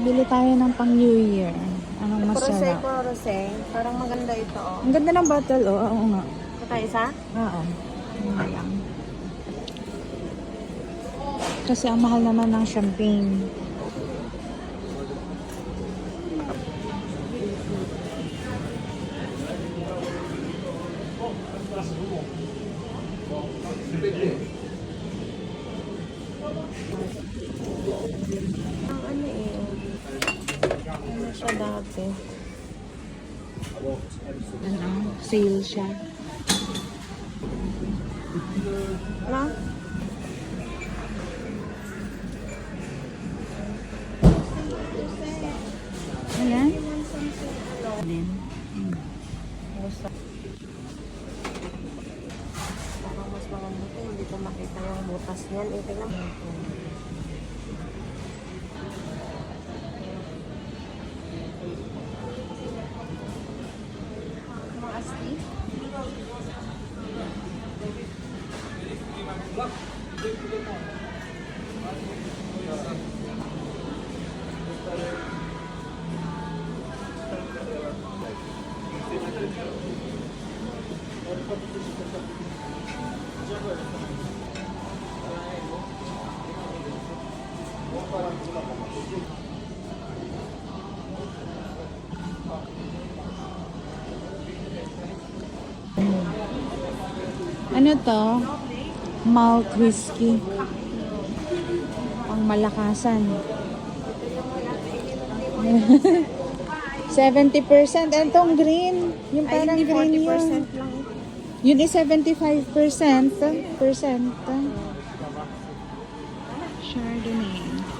Bili tayo ng pang New Year. Anong masarap? Prosecco Rosé. Parang maganda ito, oh. Ang ganda ng bottle, oh. Oo nga. Ito tayo isa? Oo. Lang. Kasi ang mahal naman ng champagne. Ang ano eh. Ano siya dati? Ano? Sale siya. Ano? Ayan. Ayan. Gusto. Parang mas mabuti. Hindi ko makita yung butas niyan. Eh, tingnan mo. Ano to? malt whiskey. Pang malakasan. 70% and tong green, yung parang green yun. Lang. Yun is 75%. Percent. Chardonnay.